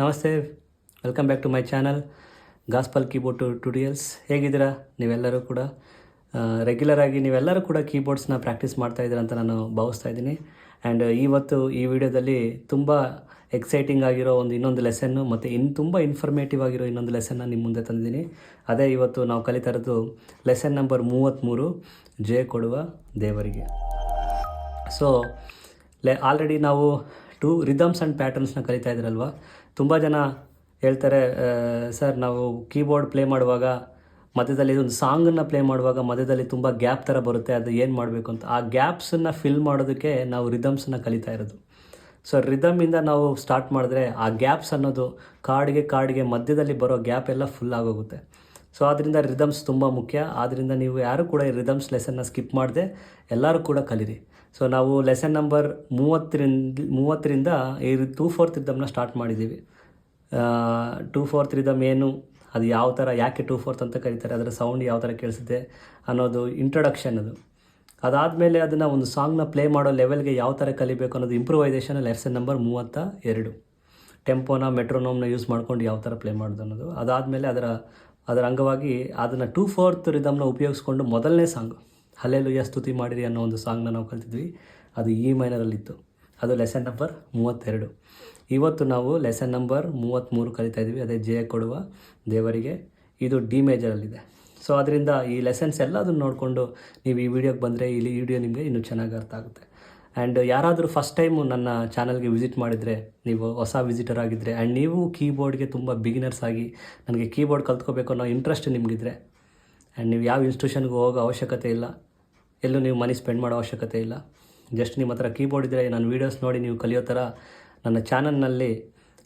ನಮಸ್ತೆ welcome back to my channel gospel keyboard tutorials ಹೇಗಿದ್ದೀರಾ? ನೀವೆಲ್ಲರೂ ಕೂಡ ರೆಗ್ಯುಲರ್ ಆಗಿ ನೀವೆಲ್ಲರೂ ಕೂಡ ಕೀಬೋರ್ಡ್ಸ್ನ ಪ್ರಾಕ್ಟೀಸ್ ಮಾಡ್ತಾ ಇದ್ದೀರಾ ಅಂತ ನಾನು ಭಾವಿಸ್ತಾ ಇದ್ದೀನಿ. ಆ್ಯಂಡ್ ಇವತ್ತು ಈ ವಿಡಿಯೋದಲ್ಲಿ ತುಂಬ ಎಕ್ಸೈಟಿಂಗ್ ಆಗಿರೋ ಒಂದು ಇನ್ನೊಂದು ಲೆಸನ್ನು ಮತ್ತು ಇನ್ನು ತುಂಬ ಇನ್ಫಾರ್ಮೇಟಿವ್ ಆಗಿರೋ ಇನ್ನೊಂದು ಲೆಸನ್ನ ನಿಮ್ಮ ಮುಂದೆ ತಂದಿದ್ದೀನಿ. ಅದೇ ಇವತ್ತು ನಾವು ಕಲಿತಾ ಇರೋದು ಲೆಸನ್ ನಂಬರ್ ಮೂವತ್ತ್ಮೂರು ಜಯ ಕೊಡುವ ದೇವರಿಗೆ. ಸೊ ಲೆ ಆಲ್ರೆಡಿ ನಾವು ಟೂ ರಿದಮ್ಸ್ ಆ್ಯಂಡ್ ಪ್ಯಾಟರ್ನ್ಸ್ನ ಕಲಿತಾ ಇದ್ರಲ್ವ? ತುಂಬ ಜನ ಹೇಳ್ತಾರೆ ಸರ್, ನಾವು ಕೀಬೋರ್ಡ್ ಪ್ಲೇ ಮಾಡುವಾಗ ಮಧ್ಯದಲ್ಲಿ ಒಂದು ಸಾಂಗನ್ನು ಪ್ಲೇ ಮಾಡುವಾಗ ಮಧ್ಯದಲ್ಲಿ ತುಂಬ ಗ್ಯಾಪ್ ಥರ ಬರುತ್ತೆ, ಅದು ಏನು ಮಾಡಬೇಕು ಅಂತ. ಆ ಗ್ಯಾಪ್ಸನ್ನು ಫಿಲ್ ಮಾಡೋದಕ್ಕೆ ನಾವು ರಿದಮ್ಸನ್ನು ಕಲಿತಾ ಇರೋದು. ಸೊ ರಿದಮಿಂದ ನಾವು ಸ್ಟಾರ್ಟ್ ಮಾಡಿದ್ರೆ ಆ ಗ್ಯಾಪ್ಸ್ ಅನ್ನೋದು ಕಾರ್ಡ್ಗೆ ಕಾರ್ಡ್ಗೆ ಮಧ್ಯದಲ್ಲಿ ಬರೋ ಗ್ಯಾಪ್ ಎಲ್ಲ ಫುಲ್ ಆಗೋಗುತ್ತೆ. ಸೊ ಆದ್ದರಿಂದ ರಿದಮ್ಸ್ ತುಂಬ ಮುಖ್ಯ. ಆದ್ದರಿಂದ ನೀವು ಯಾರು ಕೂಡ ಈ ರಿದಮ್ಸ್ ಲೆಸನ್ನ ಸ್ಕಿಪ್ ಮಾಡದೆ ಎಲ್ಲರೂ ಕೂಡ ಕಲೀರಿ. ಸೊ ನಾವು ಲೆಸನ್ ನಂಬರ್ ಮೂವತ್ತರಿಂದ ಮೂವತ್ತರಿಂದ ಈ ಟೂ ಫೋರ್ತ್ ರಿದಮ್ನ ಸ್ಟಾರ್ಟ್ ಮಾಡಿದ್ದೀವಿ. ಟೂ ಫೋರ್ತ್ ರಿದಮ್ ಏನು, ಅದು ಯಾವ ಥರ ಯಾಕೆ ಟೂ ಫೋರ್ತ್ ಅಂತ ಕರೀತಾರೆ, ಅದರ ಸೌಂಡ್ ಯಾವ ಥರ ಕೇಳಿಸುತ್ತೆ ಅನ್ನೋದು ಇಂಟ್ರೊಡಕ್ಷನ್ ಅದು. ಅದಾದಮೇಲೆ ಅದನ್ನು ಒಂದು ಸಾಂಗ್ನ ಪ್ಲೇ ಮಾಡೋ ಲೆವೆಲ್ಗೆ ಯಾವ ಥರ ಕಲಿಬೇಕು ಅನ್ನೋದು ಇಂಪ್ರೂವೈಸೇಷನ್ ಲೆಸನ್ ನಂಬರ್ ಮೂವತ್ತ ಎರಡು. ಟೆಂಪೋನ ಮೆಟ್ರೋನೋಮ್ನ ಯೂಸ್ ಮಾಡ್ಕೊಂಡು ಯಾವ ಥರ ಪ್ಲೇ ಮಾಡೋದು ಅನ್ನೋದು. ಅದಾದಮೇಲೆ ಅದರ ಅದರ ಅಂಗವಾಗಿ ಅದನ್ನು ಟೂ ಫೋರ್ತ್ ರಿದಮ್ನ ಉಪಯೋಗಿಸ್ಕೊಂಡು ಮೊದಲನೇ ಸಾಂಗ್ ಹಲ್ಲೆಲುಯ್ಯ ಸ್ತುತಿ ಮಾಡಿರಿ ಅನ್ನೋ ಒಂದು ಸಾಂಗ್ನ ನಾವು ಕಲ್ತಿದ್ವಿ. ಅದು ಇ ಮೈನರಲ್ಲಿತ್ತು ಅದು ಲೆಸನ್ ನಂಬರ್ ಮೂವತ್ತೆರಡು. ಇವತ್ತು ನಾವು ಲೆಸನ್ ನಂಬರ್ ಮೂವತ್ತ್ಮೂರು ಕಲಿತಾ ಇದ್ದೀವಿ. ಅದೇ ಜಯ ಕೊಡುವ ದೇವರಿಗೆ. ಇದು ಡಿ ಮೇಜರಲ್ಲಿದೆ ಸೊ ಅದರಿಂದ ಈ ಲೆಸನ್ಸ್ ಎಲ್ಲದನ್ನು ನೋಡಿಕೊಂಡು ನೀವು ಈ ವಿಡಿಯೋಗೆ ಬಂದರೆ ಇಲ್ಲಿ ವಿಡಿಯೋ ನಿಮಗೆ ಇನ್ನೂ ಚೆನ್ನಾಗಿ ಅರ್ಥ ಆಗುತ್ತೆ. ಆ್ಯಂಡ್ ಯಾರಾದರೂ ಫಸ್ಟ್ ಟೈಮು ನನ್ನ ಚಾನಲ್ಗೆ ವಿಸಿಟ್ ಮಾಡಿದರೆ, ನೀವು ಹೊಸ ವಿಸಿಟರ್ ಆಗಿದ್ದರೆ ಆ್ಯಂಡ್ ನೀವು ಕೀಬೋರ್ಡ್ಗೆ ತುಂಬ ಬಿಗಿನರ್ಸ್ ಆಗಿ ನನಗೆ ಕೀಬೋರ್ಡ್ ಕಲ್ತ್ಕೋಬೇಕು ಅನ್ನೋ ಇಂಟ್ರೆಸ್ಟ್ ನಿಮಗಿದ್ರೆ ಆ್ಯಂಡ್ ನೀವು ಯಾವ ಇನ್ಸ್ಟಿಟ್ಯೂಷನ್ಗೂ ಹೋಗೋ ಅವಶ್ಯಕತೆ ಇಲ್ಲ ಎಲ್ಲೂ ನೀವು ಮನಿ ಸ್ಪೆಂಡ್ ಮಾಡೋ ಅವಶ್ಯಕತೆ ಇಲ್ಲ. ಜಸ್ಟ್ ನಿಮ್ಮ ಹತ್ರ ಕೀಬೋರ್ಡ್ ಇದ್ದರೆ ನಾನು ವೀಡಿಯೋಸ್ ನೋಡಿ ನೀವು ಕಲಿಯೋ ಥರ ನನ್ನ ಚಾನಲ್ನಲ್ಲಿ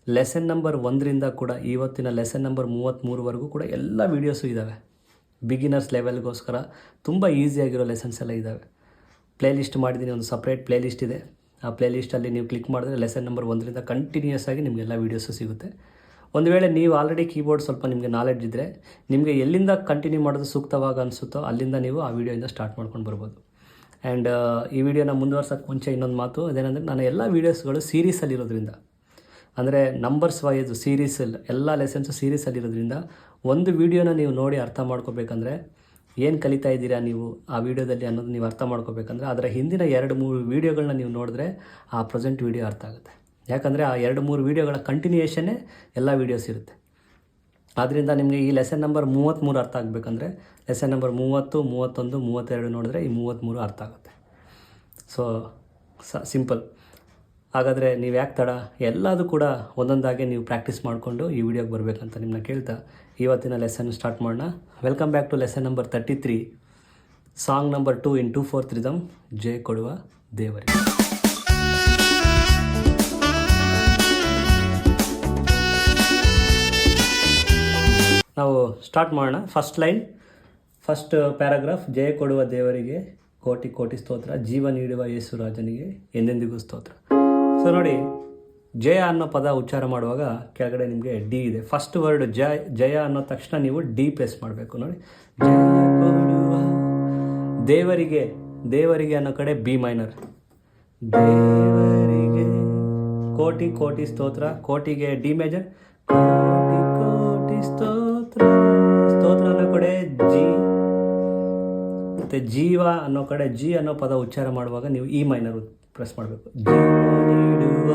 ಲೆಸನ್ ನಂಬರ್ ಒಂದರಿಂದ ಕೂಡ ಇವತ್ತಿನ ಲೆಸನ್ ನಂಬರ್ ಮೂವತ್ತ್ಮೂರುವರೆಗೂ ಕೂಡ ಎಲ್ಲ ವೀಡಿಯೋಸು ಇದ್ದಾವೆ ಬಿಗಿನರ್ಸ್ ಲೆವೆಲ್ಗೋಸ್ಕರ ತುಂಬ ಈಸಿಯಾಗಿರೋ ಲೆಸನ್ಸ್ ಎಲ್ಲ ಇದ್ದಾವೆ ಪ್ಲೇಲಿಸ್ಟ್ ಮಾಡಿದ್ದೀನಿ, ಒಂದು ಸಪ್ರೇಟ್ ಪ್ಲೇಲಿಸ್ಟ್ ಇದೆ. ಆ ಪ್ಲೇಲಿಸ್ಟಲ್ಲಿ ನೀವು ಕ್ಲಿಕ್ ಮಾಡಿದ್ರೆ ಲೆಸನ್ ನಂಬರ್ ಒಂದರಿಂದ ಕಂಟಿನ್ಯೂಸ್ ಆಗಿ ನಿಮಗೆಲ್ಲ ವೀಡಿಯೋಸು ಸಿಗುತ್ತೆ. ಒಂದು ವೇಳೆ ನೀವು ಆಲ್ರೆಡಿ ಕೀಬೋರ್ಡ್ ಸ್ವಲ್ಪ ನಿಮಗೆ ನಾಲೆಡ್ಜ್ ಇದ್ದರೆ ನಿಮಗೆ ಎಲ್ಲಿಂದ ಕಂಟಿನ್ಯೂ ಮಾಡೋದು ಸೂಕ್ತವಾಗ ಅನಿಸುತ್ತೋ ಅಲ್ಲಿಂದ ನೀವು ಆ ವಿಡಿಯೋಯಿಂದ ಸ್ಟಾರ್ಟ್ ಮಾಡ್ಕೊಂಡು ಬರ್ಬೋದು. ಆ್ಯಂಡ್ ಈ ವಿಡಿಯೋನ ಮುಂದುವರ್ಸೋಕ್ಕೆ ಮುಂಚೆ ಇನ್ನೊಂದು ಮಾತು, ಅದೇನೆಂದರೆ ನಾನು ಎಲ್ಲ ವೀಡಿಯೋಸ್ಗಳು ಸೀರೀಸಲ್ಲಿರೋದ್ರಿಂದ ಅಂದರೆ ನಂಬರ್ಸ್ ವೈಸ್ ಸೀರೀಸಲ್ಲಿ ಎಲ್ಲ ಲೆಸನ್ಸು ಸೀರೀಸಲ್ಲಿರೋದ್ರಿಂದ ಒಂದು ವೀಡಿಯೋನ ನೀವು ನೋಡಿ ಅರ್ಥ ಮಾಡ್ಕೋಬೇಕಂದ್ರೆ ಏನು ಕಲಿತಾ ಇದ್ದೀರಾ ನೀವು ಆ ವಿಡಿಯೋದಲ್ಲಿ ಅನ್ನೋದು ನೀವು ಅರ್ಥ ಮಾಡ್ಕೋಬೇಕಂದ್ರೆ, ಅದರ ಹಿಂದಿನ ಎರಡು, ಮೂರು ವೀಡಿಯೋಗಳನ್ನ ನೀವು ನೋಡಿದ್ರೆ ಆ ಪ್ರೆಸೆಂಟ್ ವೀಡಿಯೋ ಅರ್ಥ ಆಗುತ್ತೆ. ಯಾಕಂದರೆ ಆ ಎರಡು ಮೂರು ವೀಡಿಯೋಗಳ ಕಂಟಿನ್ಯೂಯೇಷನ್ನೇ ಎಲ್ಲ ವೀಡಿಯೋಸ್ ಇರುತ್ತೆ. ಆದ್ದರಿಂದ ನಿಮಗೆ ಈ ಲೆಸನ್ ನಂಬರ್ ಮೂವತ್ತ್ಮೂರು ಅರ್ಥ ಆಗಬೇಕಂದ್ರೆ ಲೆಸನ್ ನಂಬರ್ ಮೂವತ್ತು, ಮೂವತ್ತೊಂದು, ಮೂವತ್ತೆರಡು ನೋಡಿದ್ರೆ ಈ ಮೂವತ್ತ್ಮೂರು ಅರ್ಥ ಆಗುತ್ತೆ. ಸೊ ಸ ಸಿಂಪಲ್ ಹಾಗಾದರೆ ನೀವು ಯಾಕೆ ತಡ? ಎಲ್ಲದೂ ಕೂಡ ಒಂದೊಂದಾಗಿ ನೀವು ಪ್ರಾಕ್ಟೀಸ್ ಮಾಡಿಕೊಂಡು ಈ ವಿಡಿಯೋಗೆ ಬರಬೇಕಂತ ನಿಮ್ಮನ್ನ ಕೇಳ್ತಾ ಇವತ್ತಿನ ಲೆಸನ್ ಸ್ಟಾರ್ಟ್ ಮಾಡೋಣ. Welcome back to lesson number thirty three song number two in two four rhythm ಜಯ ಕೊಡುವ ದೇವರಿಗೆ ನಾವು ಸ್ಟಾರ್ಟ್ ಮಾಡೋಣ. ಫಸ್ಟ್ ಲೈನ್ ಫಸ್ಟ್ ಪ್ಯಾರಾಗ್ರಾಫ್ ಜಯ ಕೊಡುವ ದೇವರಿಗೆ ಕೋಟಿ ಕೋಟಿ ಸ್ತೋತ್ರ, ಜೀವ ನೀಡುವ ಯೇಸುರಾಜನಿಗೆ ಎಂದೆಂದಿಗೂ ಸ್ತೋತ್ರ. ಸೊ ನೋಡಿ, ಜಯ ಅನ್ನೋ ಪದ ಉಚ್ಚಾರ ಮಾಡುವಾಗ ಕೆಳಗಡೆ ನಿಮಗೆ ಡಿ ಇದೆ. ಫಸ್ಟ್ ವರ್ಡ್ ಜಯ ಜಯ ಅನ್ನೋ ತಕ್ಷಣ ನೀವು ಡಿ ಪ್ಲೇಸ್ ಮಾಡಬೇಕು. ನೋಡಿ, ಜಯ ಕೊಡುವ ದೇವರಿಗೆ ದೇವರಿಗೆ ಅನ್ನೋ ಕಡೆ ಬಿ ಮೈನರ್ ದೇವರಿಗೆ ಕೋಟಿ ಕೋಟಿ ಸ್ತೋತ್ರ, ಕೋಟಿಗೆ ಡಿ ಮೇಜರ್ ಕೋಟಿ ಕೋಟಿ ಸ್ತೋತ್ರ ಜಿ, ಮತ್ತು ಜೀವ ಅನ್ನೋ ಕಡೆ ಜಿ ಅನ್ನೋ ಪದ ಉಚ್ಚಾರ ಮಾಡುವಾಗ ನೀವು ಇ ಮೈನರ್ ಪ್ರೆಸ್ ಮಾಡಬೇಕು. ನೀಡುವ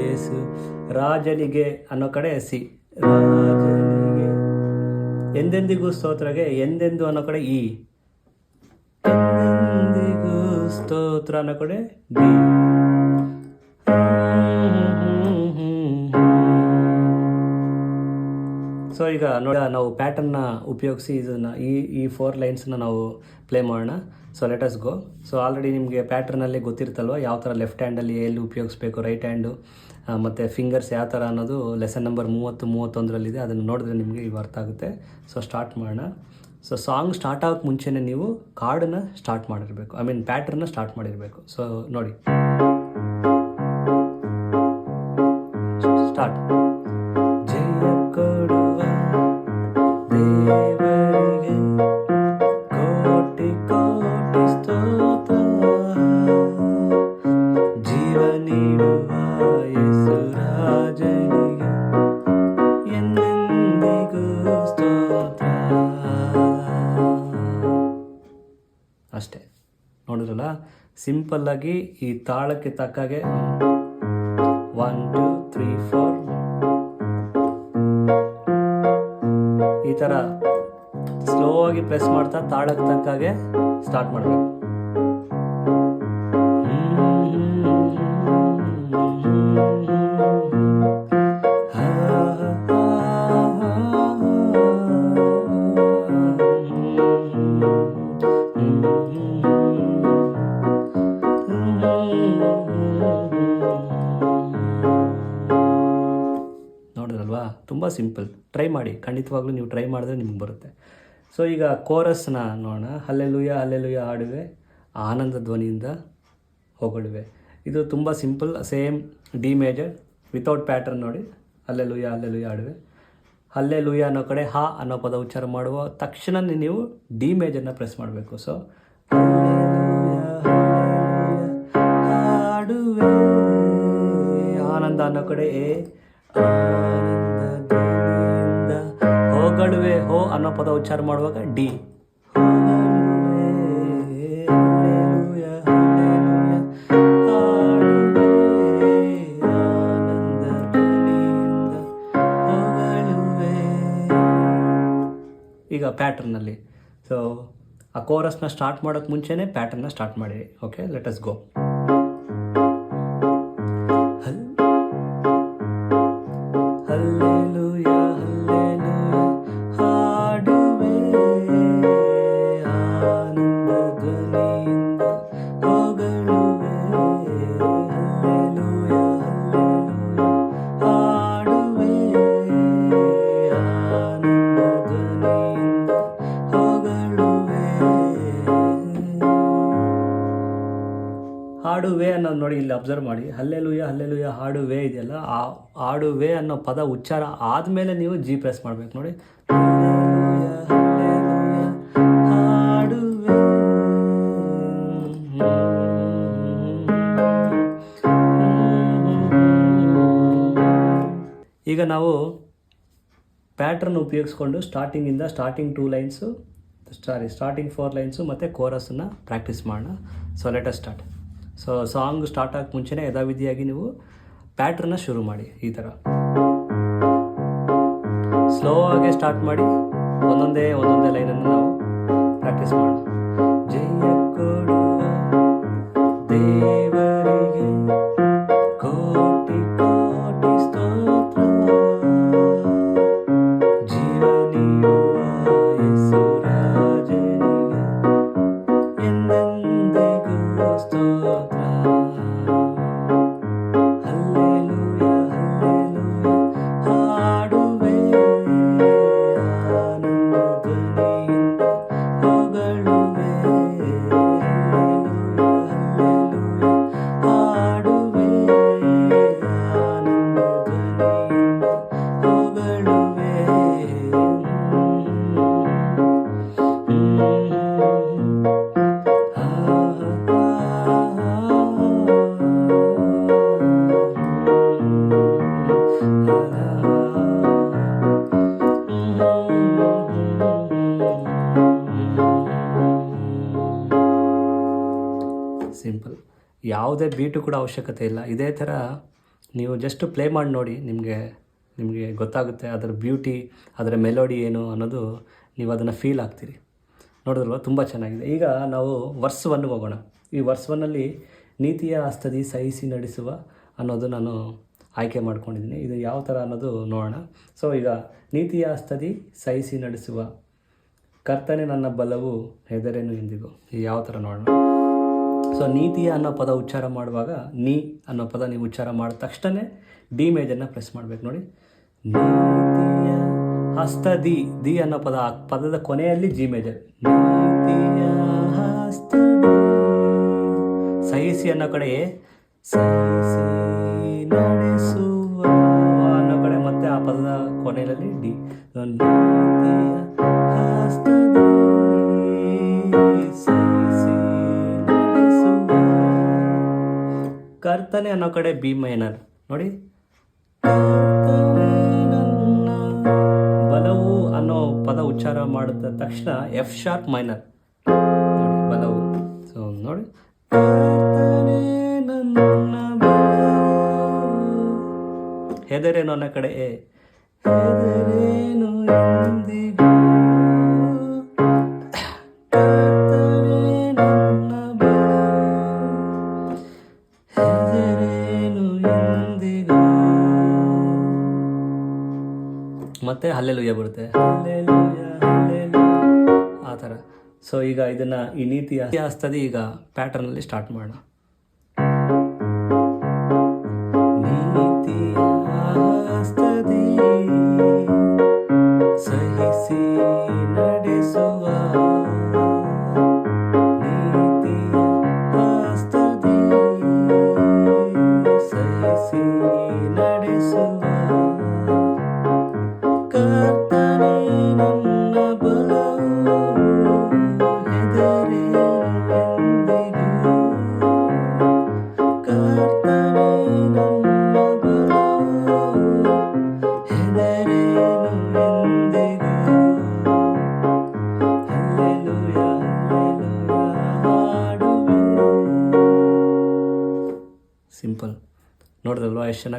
ಯೇಸು, ರಾಜನಿಗೆ ಅನ್ನೋ ಕಡೆ ಸಿ. ರಾಜನಿಗೆ. ಎಂದೆಂದಿಗೂ ಸ್ತೋತ್ರಗೆ, ಎಂದೆಂದು ಅನ್ನೋ ಕಡೆ ಇ. ಎಂದೆಂದಿಗೂ ಸ್ತೋತ್ರ ಅನ್ನೋ ಕಡೆ ಡಿ ಸೊ ಈಗ ನೋಡಿ ನಾವು ಪ್ಯಾಟರ್ನ್ನ ಉಪಯೋಗಿಸಿ ಇದನ್ನು ಈ ಈ ಫೋರ್ ಲೈನ್ಸನ್ನ ನಾವು ಪ್ಲೇ ಮಾಡೋಣ. So let us go so already ನಿಮಗೆ ಪ್ಯಾಟರ್ನಲ್ಲಿ ಗೊತ್ತಿರ್ತಲ್ವ ಯಾವ ಥರ ಲೆಫ್ಟ್ ಹ್ಯಾಂಡಲ್ಲಿ ಎಲ್ಲಿ ಉಪಯೋಗಿಸ್ಬೇಕು ರೈಟ್ ಹ್ಯಾಂಡು ಮತ್ತು ಫಿಂಗರ್ಸ್ ಯಾವ ಥರ ಅನ್ನೋದು ಲೆಸನ್ ನಂಬರ್ ಮೂವತ್ತು, ಮೂವತ್ತೊಂದರಲ್ಲಿದೆ. ಅದನ್ನು ನೋಡಿದ್ರೆ ನಿಮಗೆ ಈಗ ಅರ್ಥ ಆಗುತ್ತೆ. ಸೊ ಸ್ಟಾರ್ಟ್ ಮಾಡೋಣ. ಸೊ ಸಾಂಗ್ ಸ್ಟಾರ್ಟ್ ಆಗೋಕ್ಕೆ ಮುಂಚೆನೇ ನೀವು ಕಾರ್ಡನ್ನು ಸ್ಟಾರ್ಟ್ ಮಾಡಿರಬೇಕು. ಐ ಮೀನ್ ಪ್ಯಾಟರ್ನ ಸ್ಟಾರ್ಟ್ ಮಾಡಿರಬೇಕು. ಸೊ ನೋಡಿ. ಸಿಂಪಲ್ಲಾಗಿ ಈ ತಾಳಕ್ಕೆ ತಕ್ಕಾಗೆ ಒನ್ ಟೂ ತ್ರೀ ಫೋರ್ ಈ ಥರ ಸ್ಲೋ ಆಗಿ ಪ್ರೆಸ್ ಮಾಡ್ತಾ ತಾಳಕ್ಕೆ ತಕ್ಕಾಗೆ ಸ್ಟಾರ್ಟ್ ಮಾಡಬೇಕು. ತುಂಬ ಸಿಂಪಲ್. ಟ್ರೈ ಮಾಡಿ. ಖಂಡಿತವಾಗ್ಲೂ ನೀವು ಟ್ರೈ ಮಾಡಿದ್ರೆ ನಿಮ್ಗೆ ಬರುತ್ತೆ. ಸೊ ಈಗ ಕೋರಸ್ನ ನೋಡೋಣ. ಹಲ್ಲೆಲುಯ ಹಲ್ಲೆಲುಯ ಹಾಡುವೆ. ಆನಂದ ಧ್ವನಿಯಿಂದ ಹೊಗಳುವೆ. ಇದು ತುಂಬ simple, same D major without pattern ನೋಡಿ. ಹಲ್ಲೆಲುಯ ಆಡುವೆ ಹಾಡುವೆ. ಲೂಯ ಅನ್ನೋ ಕಡೆ ಹಾ ಅನ್ನೋ ಪದ ಉಚ್ಚಾರ ಮಾಡುವ ತಕ್ಷಣ ನೀವು ಡಿ ಮೇಜರ್ನ ಪ್ರೆಸ್ ಮಾಡಬೇಕು. ಸೊ ಆನಂದ ಅನ್ನೋ ಕಡೆ ಎ ಹೊಗಳುವೆ ಹೋ ಅನ್ನೋ ಪದ ಉಚ್ಚಾರ ಮಾಡುವಾಗ ಡಿ. ಈಗ ಪ್ಯಾಟರ್ನಲ್ಲಿ. ಸೊ ಆ ಕೋರಸ್ನ ಸ್ಟಾರ್ಟ್ ಮಾಡೋಕ್ಕೆ ಮುಂಚೆನೇ ಪ್ಯಾಟರ್ನ ಸ್ಟಾರ್ಟ್ ಮಾಡಿರಿ. Okay let us go hallelujah hallelujah ಹಾಡುವೆ ಇದೆಯಲ್ಲ, ಆ ಹಾಡುವೆ ಅನ್ನೋ ಪದ ಉಚ್ಚಾರ ಆದಮೇಲೆ ನೀವು ಜಿ ಪ್ರೆಸ್ ಮಾಡ್ಬೇಕು ನೋಡಿ. ಈಗ ನಾವು ಪ್ಯಾಟ್ರನ್ ಉಪಯೋಗಿಸ್ಕೊಂಡು ಸ್ಟಾರ್ಟಿಂಗಿಂದ starting two lines sorry starting four lines ಮತ್ತು ಕೋರಸನ್ನು ಪ್ರಾಕ್ಟೀಸ್ ಮಾಡೋಣ. So let's start so song start ಆಗಕ್ಕೆ ಮುಂಚೆನೇ ಯಥಾವಿಧಿಯಾಗಿ ನೀವು ಪ್ಯಾಟ್ರನ್ನ ಶುರು ಮಾಡಿ ಈ ಥರ ಸ್ಲೋ ಆಗಿ ಸ್ಟಾರ್ಟ್ ಮಾಡಿ ಒಂದೊಂದೇ ಒಂದೊಂದೇ ಲೈನನ್ನು ನಾವು ಪ್ರಾಕ್ಟೀಸ್ ಮಾಡೋಣ ಯಾವುದೇ ಬೀಟು ಕೂಡ ಅವಶ್ಯಕತೆ ಇಲ್ಲ. ಇದೇ ಥರ ನೀವು ಜಸ್ಟ್ ಪ್ಲೇ ಮಾಡಿ ನೋಡಿ ನಿಮಗೆ ನಿಮಗೆ ಗೊತ್ತಾಗುತ್ತೆ ಅದರ ಬ್ಯೂಟಿ ಅದರ ಮೆಲೋಡಿ ಏನು ಅನ್ನೋದು ನೀವು ಅದನ್ನು ಫೀಲ್ ಆಗ್ತೀರಿ. ನೋಡಿದ್ರಲ್ವ? ತುಂಬ ಚೆನ್ನಾಗಿದೆ. ಈಗ ನಾವು ವರ್ಸ್ ಒನ್ಗೆ ಹೋಗೋಣ. ಈ ವರ್ಸ್ ಒನ್ನಲ್ಲಿ ನೀತಿಯ ಆಸ್ತದಿ ಸಹಿಸಿ ನಡೆಸುವ ಅನ್ನೋದು ನಾನು ಆಯ್ಕೆ ಮಾಡ್ಕೊಂಡಿದ್ದೀನಿ. ಇದು ಯಾವ ಥರ ಅನ್ನೋದು ನೋಡೋಣ. ಸೊ ಈಗ ನೀತಿಯ ಅಸ್ತದಿ ಸಹಿಸಿ ನಡೆಸುವ, ಕರ್ತನೆ ನನ್ನ ಬಲವು ಹೆದರೇನು ಎಂದಿಗೂ. ಯಾವ ಥರ ನೋಡೋಣ. ಸೊ ನೀತಿಯ ಅನ್ನೋ ಪದ ಉಚ್ಚಾರ ಮಾಡುವಾಗ, ನೀ ಅನ್ನೋ ಪದ ನೀವು ಉಚ್ಚಾರ ಮಾಡಿದ ತಕ್ಷಣ ಡಿ ಮೇಜನ್ನು ಪ್ರೆಸ್ ಮಾಡಬೇಕು ನೋಡಿ. ನೀತಿಯ ಹಸ್ತ ದಿ ದಿ ಅನ್ನೋ ಪದ ಪದದ ಕೊನೆಯಲ್ಲಿ ಜಿ ಮೇಜರ್ ನೀತಿಯ ಹಸ್ತ ಸಹಿಸಿ ಅನ್ನೋ ಕಡೆ ಸಹಿಸಿ ನಡೆಸುವ ಅನ್ನೋ ಕಡೆ ಮತ್ತೆ ಆ ಪದದ ಕೊನೆಯಲ್ಲಿ ಡಿ. ನೀತಿಯ ಕರ್ತನೆ ಅನ್ನೋ ಕಡೆ ಬಿ ಮೈನರ್ ನೋಡಿ. ಬಲವು ಅನ್ನೋ ಪದ ಉಚ್ಚಾರ ಮಾಡಿದ ತಕ್ಷಣ ಎಫ್ ಶಾರ್ಪ್ ಮೈನರ್ ನೋಡಿ, ಬಲವು. ಸೊ ನೋಡಿ. ಹೆದರೇನು ಅನ್ನೋ ಕಡೆ? ಎ ಹೆದರೇನು ಮತ್ತೆ ಹಲ್ಲೆಲುಯ್ಯ ಬರುತ್ತೆ. ಆ ಥರ. ಸೊ ಈಗ ಇದನ್ನ ಈ ನೀತಿ ಹಸ್ತದಿ ಈಗ ಪ್ಯಾಟರ್ನಲ್ಲಿ ಸ್ಟಾರ್ಟ್ ಮಾಡೋಣ.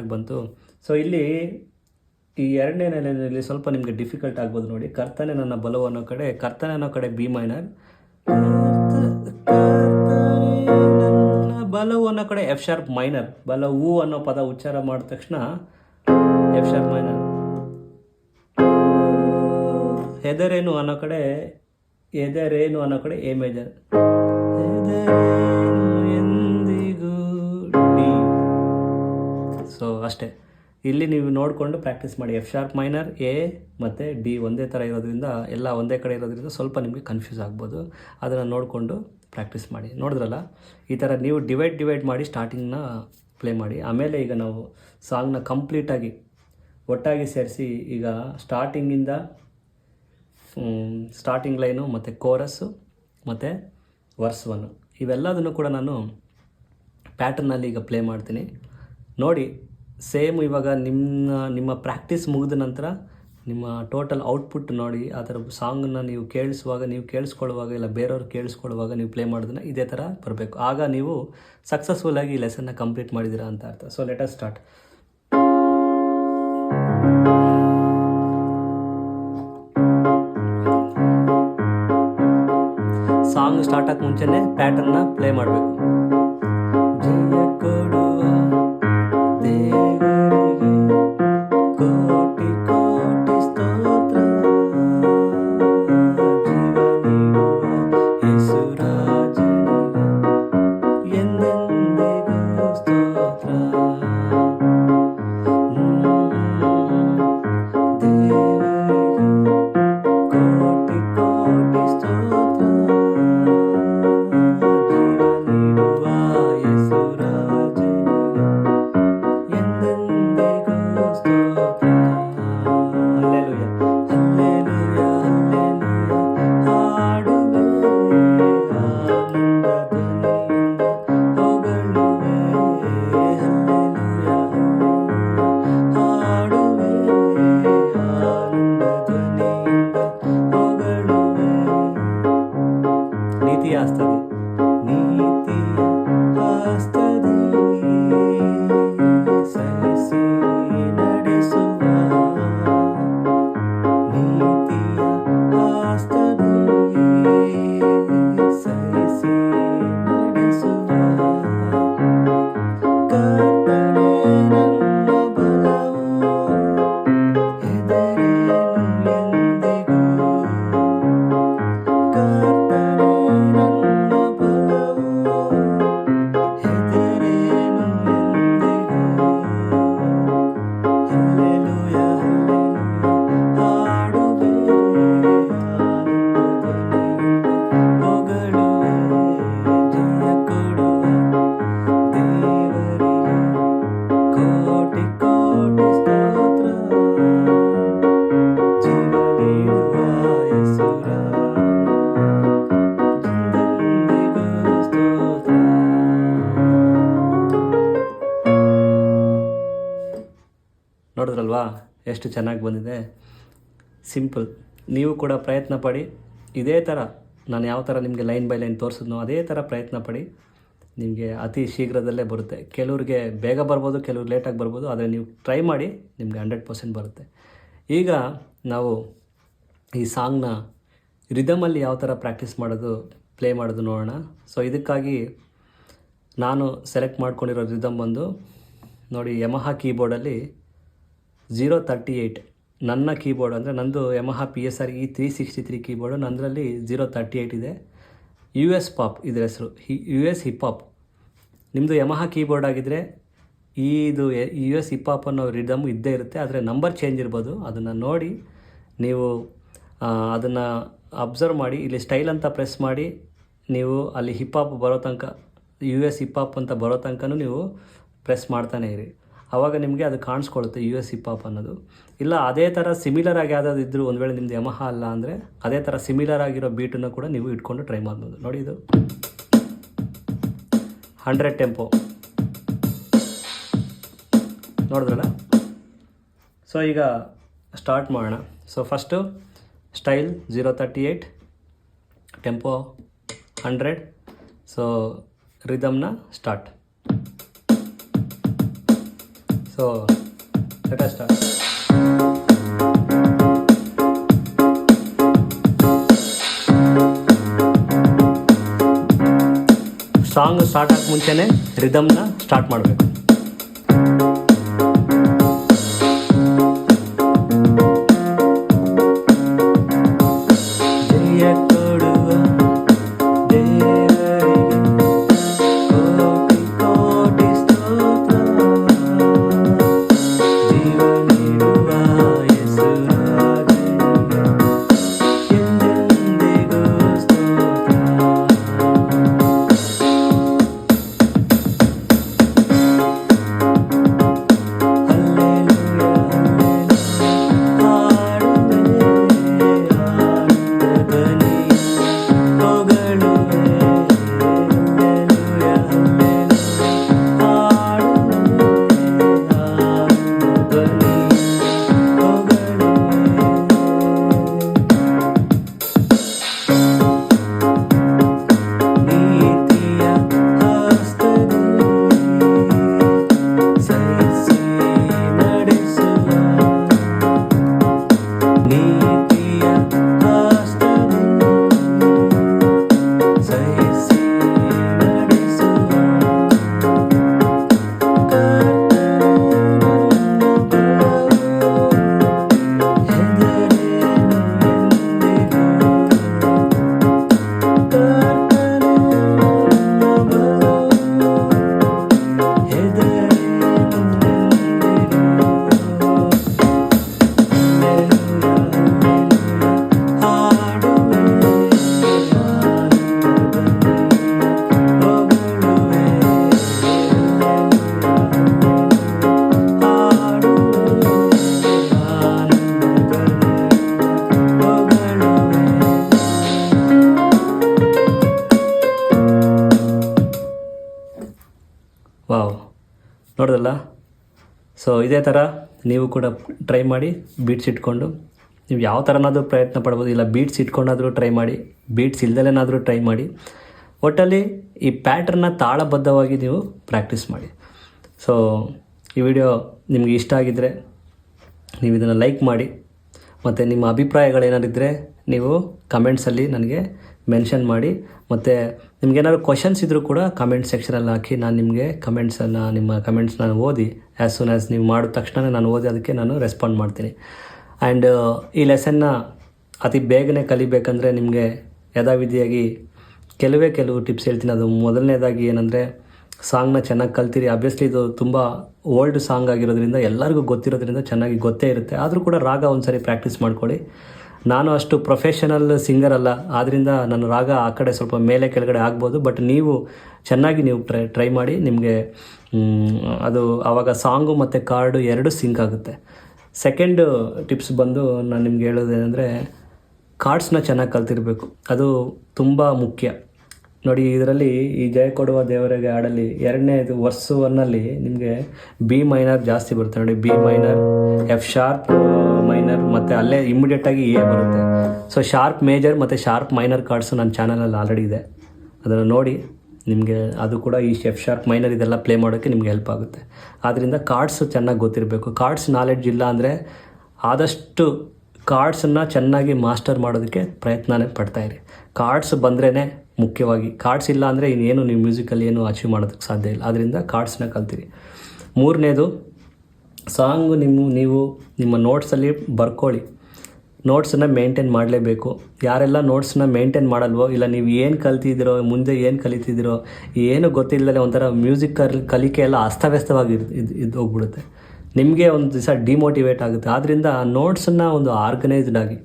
ಚೆನ್ನಾಗಿ ಬಂತು. ಸೊ ಇಲ್ಲಿ ಈ ಎರಡನೇ ನೆಲೆಯಲ್ಲಿ ಸ್ವಲ್ಪ ನಿಮಗೆ ಡಿಫಿಕಲ್ಟ್ ಆಗ್ಬೋದು ನೋಡಿ. ಕರ್ತನೆ ನನ್ನ ಬಲವು ಅನ್ನೋ ಕಡೆ, ಕರ್ತನೆ ಅನ್ನೋ ಕಡೆ ಬಿ ಮೈನರ್ ಬಲವು ಅನ್ನೋ ಕಡೆ ಎಫ್ ಶಾರ್ಪ್ ಮೈನರ್ ಬಲವು ಅನ್ನೋ ಪದ ಉಚ್ಚಾರ ಮಾಡಿದ ತಕ್ಷಣ ಎಫ್ ಶಾರ್ಪ್ ಮೈನರ್ ಹೆದರೇನು ಅನ್ನೋ ಕಡೆ ಎದರೇನು ಅನ್ನೋ ಕಡೆ ಎ ಮೇಜರ್ ಅಷ್ಟೇ. ಇಲ್ಲಿ ನೀವು ನೋಡಿಕೊಂಡು ಪ್ರಾಕ್ಟೀಸ್ ಮಾಡಿ. ಎಫ್ ಶಾರ್ಪ್ ಮೈನರ್ ಎ ಮತ್ತು ಡಿ ಒಂದೇ ಥರ ಇರೋದ್ರಿಂದ, ಎಲ್ಲ ಒಂದೇ ಕಡೆ ಇರೋದ್ರಿಂದ ಸ್ವಲ್ಪ ನಿಮಗೆ ಕನ್ಫ್ಯೂಸ್ ಆಗ್ಬೋದು. ಅದನ್ನು ನೋಡಿಕೊಂಡು ಪ್ರಾಕ್ಟೀಸ್ ಮಾಡಿ. ನೋಡಿದ್ರಲ್ಲ? ಈ ಥರ ನೀವು ಡಿವೈಡ್ ಡಿವೈಡ್ ಮಾಡಿ ಸ್ಟಾರ್ಟಿಂಗ್ನ ಪ್ಲೇ ಮಾಡಿ. ಆಮೇಲೆ ಈಗ ನಾವು ಸಾಂಗ್ನ ಕಂಪ್ಲೀಟಾಗಿ ಒಟ್ಟಾಗಿ ಸೇರಿಸಿ ಈಗ ಸ್ಟಾರ್ಟಿಂಗಿಂದ ಸ್ಟಾರ್ಟಿಂಗ್ ಲೈನು ಮತ್ತು ಕೋರಸ್ಸು ಮತ್ತು ವರ್ಸ್ ಒನ್ ಇವೆಲ್ಲದನ್ನು ಕೂಡ ನಾನು ಪ್ಯಾಟರ್ನಲ್ಲಿ ಈಗ ಪ್ಲೇ ಮಾಡ್ತೀನಿ. ನೋಡಿ ಸೇಮ್ ಇವಾಗ ನಿಮ್ಮ ನಿಮ್ಮ ಪ್ರಾಕ್ಟೀಸ್ ಮುಗಿದ ನಂತರ ನಿಮ್ಮ ಟೋಟಲ್ ಔಟ್ಪುಟ್ ನೋಡಿ ಆ ಥರ ಸಾಂಗನ್ನು ನೀವು ಕೇಳಿಸುವಾಗ, ನೀವು ಕೇಳಿಸ್ಕೊಳ್ಳುವಾಗ, ಇಲ್ಲ ಬೇರೆಯವ್ರು ಕೇಳಿಸ್ಕೊಳ್ಳುವಾಗ ನೀವು ಪ್ಲೇ ಮಾಡೋದನ್ನ ಇದೇ ಥರ ಬರಬೇಕು. ಆಗ ನೀವು ಸಕ್ಸಸ್ಫುಲ್ಲಾಗಿ ಈ ಲೆಸನ್ನ ಕಂಪ್ಲೀಟ್ ಮಾಡಿದ್ದೀರಾ ಅಂತ ಅರ್ಥ. So let us start song start ಆಗಕ್ಕೆ ಮುಂಚೆನೆ ಪ್ಯಾಟರ್ನ ಪ್ಲೇ ಮಾಡಬೇಕು. ಎಷ್ಟು ಚೆನ್ನಾಗಿ ಬಂದಿದೆ. ಸಿಂಪಲ್ ನೀವು ಕೂಡ ಪ್ರಯತ್ನ ಪಡಿ. ಇದೇ ಥರ ನಾನು ಯಾವ ಥರ ನಿಮಗೆ ಲೈನ್ ಬೈ ಲೈನ್ ತೋರಿಸಿದ್ನೋ ಅದೇ ಥರ ಪ್ರಯತ್ನ ಪಡಿ. ನಿಮಗೆ ಅತಿ ಶೀಘ್ರದಲ್ಲೇ ಬರುತ್ತೆ. ಕೆಲವ್ರಿಗೆ ಬೇಗ ಬರ್ಬೋದು, ಕೆಲವ್ರು ಲೇಟಾಗಿ ಬರ್ಬೋದು, ಆದರೆ ನೀವು ಟ್ರೈ ಮಾಡಿ ನಿಮಗೆ ಹಂಡ್ರೆಡ್ ಪರ್ಸೆಂಟ್ ಬರುತ್ತೆ. ಈಗ ನಾವು ಈ ಸಾಂಗ್ನ ರಿದಮಲ್ಲಿ ಯಾವ ಥರ ಪ್ರಾಕ್ಟೀಸ್ ಮಾಡೋದು ಪ್ಲೇ ಮಾಡೋದು ನೋಡೋಣ. ಸೊ ಇದಕ್ಕಾಗಿ ನಾನು ಸೆಲೆಕ್ಟ್ ಮಾಡ್ಕೊಂಡಿರೋ ರಿದಮ್ ಬಂದು ನೋಡಿ ಯಮಹ ಕೀಬೋರ್ಡಲ್ಲಿ ಝೀರೋ ತರ್ಟಿ ಏಯ್ಟ್ ನನ್ನ ಕೀಬೋರ್ಡ್ ಅಂದರೆ ನಂದು Yamaha P S R E three sixty three keyboard. ನಂದರಲ್ಲಿ zero thirty eight ಇದೆ. ಯು ಎಸ್ ಪಾಪ್ ಇದ್ರ ಹೆಸರು. ಹಿ, ಯು ಎಸ್ ಹಿಪ್ ಹಾಪ್ ನಿಮ್ಮದು ಯಮಹ ಕೀಬೋರ್ಡ್ ಆಗಿದ್ದರೆ ಇದು ಯು ಎಸ್ ಹಿಪ್ ಹಾಪ್ ಅನ್ನೋ ರಿದಮ್ ಇದ್ದೇ ಇರುತ್ತೆ. ಆದರೆ ನಂಬರ್ ಚೇಂಜ್ ಇರ್ಬೋದು. ಅದನ್ನು ನೋಡಿ ನೀವು ಅದನ್ನು ಅಬ್ಸರ್ವ್ ಮಾಡಿ, ಇಲ್ಲಿ ಸ್ಟೈಲ್ ಅಂತ ಪ್ರೆಸ್ ಮಾಡಿ, ನೀವು ಅಲ್ಲಿ ಹಿಪ್ ಹಾಪ್ ಬರೋ ತನಕ, ಯು ಎಸ್ ಹಿಪ್ ಹಾಪ್ ಅಂತ ಬರೋ ತನಕನೂ ನೀವು ಪ್ರೆಸ್ ಮಾಡ್ತಾನೆ ಇರಿ. ಆವಾಗ ನಿಮಗೆ ಅದು ಕಾಣಿಸ್ಕೊಳ್ಳುತ್ತೆ ಯು ಎಸ್ ಹಿಪ್ ಅನ್ನೋದು. ಇಲ್ಲ, ಅದೇ ಥರ ಸಿಮಿಲರ್ ಆಗಿ ಯಾವುದಾದ್ರು ಇದ್ದರೂ ಒಂದು ವೇಳೆ ನಿಮ್ಮದು ಯಮಹ ಅಲ್ಲ ಅಂದರೆ ಅದೇ ಥರ ಸಿಮಿಲರ್ ಆಗಿರೋ ಬೀಟನ್ನು ಕೂಡ ನೀವು ಇಟ್ಕೊಂಡು ಟ್ರೈ ಮಾಡ್ಬೋದು. ನೋಡಿ ಇದು. ಹಂಡ್ರೆಡ್ ಟೆಂಪೋ ನೋಡಿದ್ರಲ್ಲ? ಸೊ ಈಗ ಸ್ಟಾರ್ಟ್ ಮಾಡೋಣ. So first style zero thirty eight tempo hundred so ರಿದಮ್ನ start so let start song start ಆಗಕ್ಕೆ ಮುಂಚೆನೇ ರಿದಮ್ನ ಸ್ಟಾರ್ಟ್ ಮಾಡಬೇಕು. ಸೊ ಇದೇ ಥರ ನೀವು ಕೂಡ ಟ್ರೈ ಮಾಡಿ ಬೀಟ್ಸ್ ಇಟ್ಕೊಂಡು, ನೀವು ಯಾವ ಥರನಾದರೂ ಪ್ರಯತ್ನ ಪಡ್ಬೋದು, ಇಲ್ಲ ಬೀಟ್ಸ್ ಇಟ್ಕೊಂಡಾದರೂ ಟ್ರೈ ಮಾಡಿ ಬೀಟ್ಸ್ ಇಲ್ದಲೇನಾದರೂ ಟ್ರೈ ಮಾಡಿ, ಒಟ್ಟಲ್ಲಿ ಈ ಪ್ಯಾಟ್ರನ್ನ ತಾಳಬದ್ಧವಾಗಿ ನೀವು ಪ್ರಾಕ್ಟೀಸ್ ಮಾಡಿ. ಸೊ ಈ ವಿಡಿಯೋ ನಿಮಗೆ ಇಷ್ಟ ಆಗಿದ್ದರೆ ನೀವು ಇದನ್ನು ಲೈಕ್ ಮಾಡಿ, ಮತ್ತು ನಿಮ್ಮ ಅಭಿಪ್ರಾಯಗಳೇನಾರಿದ್ದರೆ ನೀವು ಕಮೆಂಟ್ಸಲ್ಲಿ ನನಗೆ ಮೆನ್ಷನ್ ಮಾಡಿ. ಮತ್ತು ನಿಮ್ಗೇನಾದ್ರು ಕ್ವಶನ್ಸ್ ಇದ್ದರೂ ಕೂಡ ಕಮೆಂಟ್ ಸೆಕ್ಷನಲ್ಲಿ ಹಾಕಿ. ನಾನು ನಿಮಗೆ ಕಮೆಂಟ್ಸನ್ನು ನಿಮ್ಮ ಕಮೆಂಟ್ಸ್ ನಾನು ಓದಿ ಆ್ಯಸ್ ಸೂನ್ ಆ್ಯಸ್ ನೀವು ಮಾಡಿದ ತಕ್ಷಣ ನಾನು ಓದಿ ಅದಕ್ಕೆ ನಾನು ರೆಸ್ಪಾಂಡ್ ಮಾಡ್ತೀನಿ. ಆ್ಯಂಡ್ ಈ ಲೆಸನ್ನ ಅತಿ ಬೇಗನೆ ಕಲಿಬೇಕಂದ್ರೆ ನಿಮಗೆ ಯಥಾವಿಧಿಯಾಗಿ ಕೆಲವೇ ಕೆಲವು ಟಿಪ್ಸ್ ಹೇಳ್ತೀನಿ. ಅದು ಮೊದಲನೇದಾಗಿ ಏನಂದರೆ ಸಾಂಗ್ನ ಚೆನ್ನಾಗಿ ಕಲ್ತೀರಿ. ಅಬ್ವಿಯಸ್ಲಿ ಇದು ತುಂಬ ಓಲ್ಡ್ ಸಾಂಗ್ ಆಗಿರೋದ್ರಿಂದ ಎಲ್ಲರಿಗೂ ಗೊತ್ತಿರೋದ್ರಿಂದ ಚೆನ್ನಾಗಿ ಗೊತ್ತೇ ಇರುತ್ತೆ. ಆದರೂ ಕೂಡ ರಾಗ ಒಂದ್ಸರಿ ಪ್ರಾಕ್ಟೀಸ್ ಮಾಡ್ಕೊಳ್ಳಿ. ನಾನು ಅಷ್ಟು ಪ್ರೊಫೆಷನಲ್ ಸಿಂಗರ್ ಅಲ್ಲ. ಆದ್ದರಿಂದ ನನ್ನ ರಾಗ ಆ ಕಡೆ ಸ್ವಲ್ಪ ಮೇಲೆ ಕೆಳಗಡೆ ಆಗ್ಬೋದು. ಬಟ್ ನೀವು ಚೆನ್ನಾಗಿ ನೀವು ಟ್ರೈ ಟ್ರೈ ಮಾಡಿ ನಿಮಗೆ ಅದು ಆವಾಗ ಸಾಂಗು ಮತ್ತು ಕಾರ್ಡು ಎರಡು ಸಿಂಕ್ ಆಗುತ್ತೆ. ಸೆಕೆಂಡ್ ಟಿಪ್ಸ್ ಬಂದು ನಾನು ನಿಮ್ಗೆ ಹೇಳೋದೇನೆಂದರೆ ಕಾರ್ಡ್ಸ್ನ ಚೆನ್ನಾಗಿ ಕಲ್ತಿರಬೇಕು. ಅದು ತುಂಬ ಮುಖ್ಯ. ನೋಡಿ, ಇದರಲ್ಲಿ ಈ ಜಯ ಕೊಡುವ ದೇವರಿಗೆ ಹಾಡಲ್ಲಿ ಎರಡನೇ ಇದು ಒನ್ನಲ್ಲಿ ನಿಮಗೆ ಬಿ ಮೈನರ್ ಜಾಸ್ತಿ ಬರುತ್ತೆ. ನೋಡಿ B minor F sharp minor ಮತ್ತು ಅಲ್ಲೇ ಇಮ್ಮಿಡಿಯೇಟಾಗಿ ಎ ಬರುತ್ತೆ. ಸೊ ಶಾರ್ಪ್ ಮೇಜರ್ ಮತ್ತು ಶಾರ್ಪ್ ಮೈನರ್ ಕಾರ್ಡ್ಸು ನನ್ನ ಚಾನಲಲ್ಲಿ ಆಲ್ರೆಡಿ ಇದೆ. ಅದನ್ನು ನೋಡಿ, ನಿಮಗೆ ಅದು ಕೂಡ ಈ ಶೆಫ್ ಶಾರ್ಪ್ ಮೈನರ್ ಇದೆಲ್ಲ ಪ್ಲೇ ಮಾಡೋಕ್ಕೆ ನಿಮ್ಗೆ ಹೆಲ್ಪ್ ಆಗುತ್ತೆ. ಆದ್ದರಿಂದ ಕಾರ್ಡ್ಸ್ ಚೆನ್ನಾಗಿ ಗೊತ್ತಿರಬೇಕು. ಕಾರ್ಡ್ಸ್ ನಾಲೆಡ್ಜ್ ಇಲ್ಲ ಅಂದರೆ ಆದಷ್ಟು ಕಾರ್ಡ್ಸನ್ನು ಚೆನ್ನಾಗಿ ಮಾಸ್ಟರ್ ಮಾಡೋದಕ್ಕೆ ಪ್ರಯತ್ನನೇ ಇರಿ. ಕಾರ್ಡ್ಸ್ ಬಂದ್ರೇ ಮುಖ್ಯವಾಗಿ. ಕಾರ್ಡ್ಸ್ ಇಲ್ಲ ಅಂದರೆ ಇನ್ನೇನು ನೀವು ಮ್ಯೂಸಿಕಲ್ಲಿ ಏನು ಅಚೀವ್ ಮಾಡೋದಕ್ಕೆ ಸಾಧ್ಯ ಇಲ್ಲ. ಆದ್ದರಿಂದ ಕಾರ್ಡ್ಸ್ನ ಕಲ್ತೀರಿ. ಮೂರನೇದು ಸಾಂಗು ನಿಮ್ಮ, ನೀವು ನಿಮ್ಮ ನೋಟ್ಸಲ್ಲಿ ಬರ್ಕೊಳ್ಳಿ. ನೋಟ್ಸನ್ನು ಮೇಂಟೈನ್ ಮಾಡಲೇಬೇಕು. ಯಾರೆಲ್ಲ ನೋಟ್ಸನ್ನ ಮೇಂಟೈನ್ ಮಾಡಲ್ವೋ, ಇಲ್ಲ ನೀವು ಏನು ಕಲ್ತಿದ್ದೀರೋ, ಮುಂದೆ ಏನು ಕಲಿತಿದ್ದೀರೋ, ಏನು ಗೊತ್ತಿಲ್ಲದೆ ಒಂಥರ ಮ್ಯೂಸಿಕ್ ಕಲ್ ಕಲಿಕೆ ಎಲ್ಲ ಅಸ್ತವ್ಯಸ್ತವಾಗಿ ಇದು ಇದು ಹೋಗ್ಬಿಡುತ್ತೆ. ನಿಮಗೆ ಒಂದು ದಿವಸ ಡಿಮೋಟಿವೇಟ್ ಆಗುತ್ತೆ. ಆದ್ದರಿಂದ ಆ ನೋಟ್ಸನ್ನು ಒಂದು ಆರ್ಗನೈಸ್ಡ್ ಆಗಿ.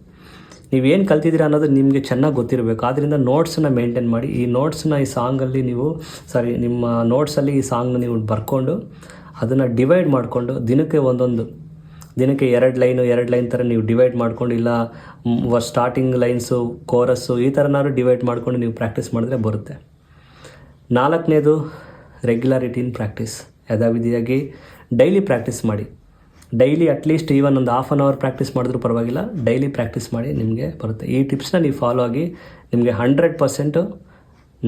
ನೀವೇನು ಕಲ್ತಿದ್ದೀರಾ ಅನ್ನೋದು ನಿಮಗೆ ಚೆನ್ನಾಗಿ ಗೊತ್ತಿರಬೇಕು. ಆದ್ದರಿಂದ ನೋಟ್ಸನ್ನು ಮೇಂಟೈನ್ ಮಾಡಿ, ಈ ನೋಟ್ಸನ್ನ ಈ ಸಾಂಗಲ್ಲಿ ನೀವು ಸಾರಿ ನಿಮ್ಮ ನೋಟ್ಸಲ್ಲಿ ಈ ಸಾಂಗ್ನ ನೀವು ಬರ್ಕೊಂಡು ಅದನ್ನು ಡಿವೈಡ್ ಮಾಡಿಕೊಂಡು ದಿನಕ್ಕೆ ಒಂದೊಂದು, ದಿನಕ್ಕೆ ಎರಡು ಲೈನು ಎರಡು ಲೈನ್ ಥರ ನೀವು ಡಿವೈಡ್ ಮಾಡ್ಕೊಂಡು ಇಲ್ಲ ಸ್ಟಾರ್ಟಿಂಗ್ ಲೈನ್ಸು ಕೋರಸ್ಸು ಈ ಥರನಾದ್ರು ಡಿವೈಡ್ ಮಾಡಿಕೊಂಡು ನೀವು ಪ್ರಾಕ್ಟೀಸ್ ಮಾಡಿದ್ರೆ ಬರುತ್ತೆ. ನಾಲ್ಕನೇದು ರೆಗ್ಯುಲಾರಿಟಿ ಇನ್ ಪ್ರಾಕ್ಟೀಸ್ ಯಥಾವಿಧಿಯಾಗಿ ಡೈಲಿ ಪ್ರಾಕ್ಟೀಸ್ ಮಾಡಿ. ಡೈಲಿ ಅಟ್ಲೀಸ್ಟ್ ಈವನ್ ಒಂದು ಹಾಫ್ ಆನ್ ಅವರ್ ಪ್ರಾಕ್ಟೀಸ್ ಮಾಡಿದ್ರೂ ಪರವಾಗಿಲ್ಲ ಡೈಲಿ ಪ್ರಾಕ್ಟೀಸ್ ಮಾಡಿ ನಿಮಗೆ ಬರುತ್ತೆ. ಈ ಟಿಪ್ಸ್ನ ನೀವು ಫಾಲೋ ಆಗಿ ನಿಮಗೆ ಹಂಡ್ರೆಡ್ ಪರ್ಸೆಂಟು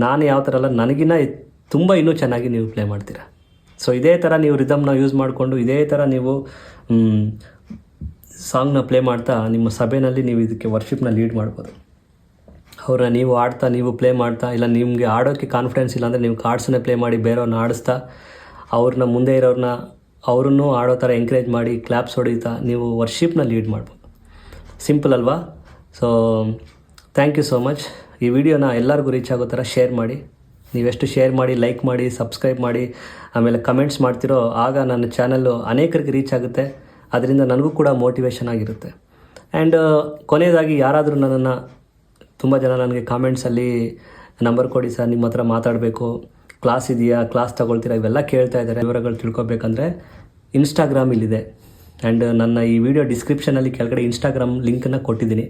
ನಾನು ಯಾವ ಥರ ಅಲ್ಲ, ನನಗಿನ್ನ ತುಂಬ ಇನ್ನೂ ಚೆನ್ನಾಗಿ ನೀವು ಪ್ಲೇ ಮಾಡ್ತೀರಾ. ಸೊ ಇದೇ ಥರ ನೀವು ರಿದಮ್ನ ಯೂಸ್ ಮಾಡಿಕೊಂಡು, ಇದೇ ಥರ ನೀವು ಸಾಂಗ್ನ ಪ್ಲೇ ಮಾಡ್ತಾ ನಿಮ್ಮ ಸಭೆಯಲ್ಲಿ ನೀವು ಇದಕ್ಕೆ ವರ್ಷಿಪ್ನ ಲೀಡ್ ಮಾಡ್ಬೋದು. ಅವ್ರನ್ನ ನೀವು ಆಡ್ತಾ ನೀವು ಪ್ಲೇ ಮಾಡ್ತಾ, ಇಲ್ಲ ನಿಮಗೆ ಆಡೋಕ್ಕೆ ಕಾನ್ಫಿಡೆನ್ಸ್ ಇಲ್ಲ ಅಂದರೆ ನೀವು ಕಾರ್ಡ್ಸನ್ನೇ ಪ್ಲೇ ಮಾಡಿ ಬೇರೆಯವ್ರನ್ನ ಆಡಿಸ್ತಾ ಅವ್ರನ್ನ ಮುಂದೆ ಇರೋರನ್ನ ಅವ್ರನ್ನೂ ಆಡೋ ಥರ ಎಂಕರೇಜ್ ಮಾಡಿ ಕ್ಲಾಪ್ಸ್ ಹೊಡಿತಾ ನೀವು ವರ್ಷಿಪ್ನ ಲೀಡ್ ಮಾಡ್ಬೋದು. ಸಿಂಪಲ್ ಅಲ್ವಾ? So thank you so much ಈ ವಿಡಿಯೋನ ಎಲ್ಲರಿಗೂ ರೀಚ್ ಆಗೋ ಥರ ಶೇರ್ ಮಾಡಿ. ನೀವೆಷ್ಟು ಶೇರ್ ಮಾಡಿ ಲೈಕ್ ಮಾಡಿ ಸಬ್ಸ್ಕ್ರೈಬ್ ಮಾಡಿ, ಆಮೇಲೆ ಕಮೆಂಟ್ಸ್ ಮಾಡ್ತಿರೋ ಆಗ ನನ್ನ ಚಾನಲ್ಲು ಅನೇಕರಿಗೆ ರೀಚ್ ಆಗುತ್ತೆ. ಅದರಿಂದ ನನಗೂ ಕೂಡ ಮೋಟಿವೇಶನ್ ಆಗಿರುತ್ತೆ. ಆ್ಯಂಡ್ ಕೊನೆಯದಾಗಿ ಯಾರಾದರೂ ನನ್ನನ್ನು, ತುಂಬ ಜನ ನನಗೆ ಕಾಮೆಂಟ್ಸಲ್ಲಿ ನಂಬರ್ ಕೊಡಿ ಸರ್, ನಿಮ್ಮ ಹತ್ರ ಮಾತಾಡಬೇಕು. ಕ್ಲಾಸ್ ಇದೆಯಾ? ಕ್ಲಾಸ್ ತಗೊಳ್ತೀರಾ? ಇವೆಲ್ಲ ಕೇಳ್ತಾ ಇದ್ದಾರೆ. ವಿವರಗಳು ತಿಳ್ಕೊಬೇಕಂದ್ರೆ ಇನ್ಸ್ಟಾಗ್ರಾಮ್ ಇಲ್ಲಿದೆ. ಆ್ಯಂಡ್ ನನ್ನ ಈ ವಿಡಿಯೋ ಡಿಸ್ಕ್ರಿಪ್ಷನಲ್ಲಿ ಕೆಳಗಡೆ ಇನ್ಸ್ಟಾಗ್ರಾಮ್ ಲಿಂಕನ್ನು ಕೊಟ್ಟಿದ್ದೀನಿ.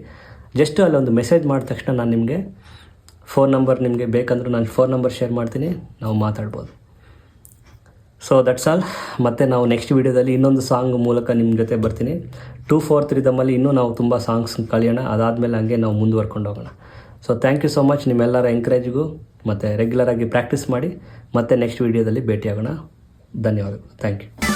ಜಸ್ಟ್ ಅಲ್ಲೊಂದು ಮೆಸೇಜ್ ಮಾಡಿದ ತಕ್ಷಣ ನಾನು ನಿಮಗೆ ಫೋನ್ ನಂಬರ್ ನಿಮಗೆ ಬೇಕಂದ್ರೆ ನಾನು ಫೋನ್ ನಂಬರ್ ಶೇರ್ ಮಾಡ್ತೀನಿ. ನಾವು ಮಾತಾಡ್ಬೋದು. ಸೊ ದಟ್ಸ್ ಆಲ್ ಮತ್ತು ನಾವು ನೆಕ್ಸ್ಟ್ ವೀಡಿಯೋದಲ್ಲಿ ಇನ್ನೊಂದು ಸಾಂಗ್ ಮೂಲಕ ನಿಮ್ಮ ಜೊತೆ ಬರ್ತೀನಿ. ಟೂ ಫೋರ್ ತ್ರೀ ದಮ್ಮಲ್ಲಿ ಇನ್ನೂ ನಾವು ತುಂಬ ಸಾಂಗ್ಸ್ ಕಲಿಯೋಣ. ಅದಾದಮೇಲೆ ಹಂಗೆ ನಾವು ಮುಂದುವರ್ಕೊಂಡು ಹೋಗೋಣ. So thank you so much ನಿಮ್ಮೆಲ್ಲರ ಎಂಕರೇಜ್ಗೂ ಮತ್ತು ರೆಗ್ಯುಲರಾಗಿ ಪ್ರಾಕ್ಟೀಸ್ ಮಾಡಿ. ಮತ್ತೆ ನೆಕ್ಸ್ಟ್ ವೀಡಿಯೋದಲ್ಲಿ ಭೇಟಿಯಾಗೋಣ. ಧನ್ಯವಾದಗಳು. Thank you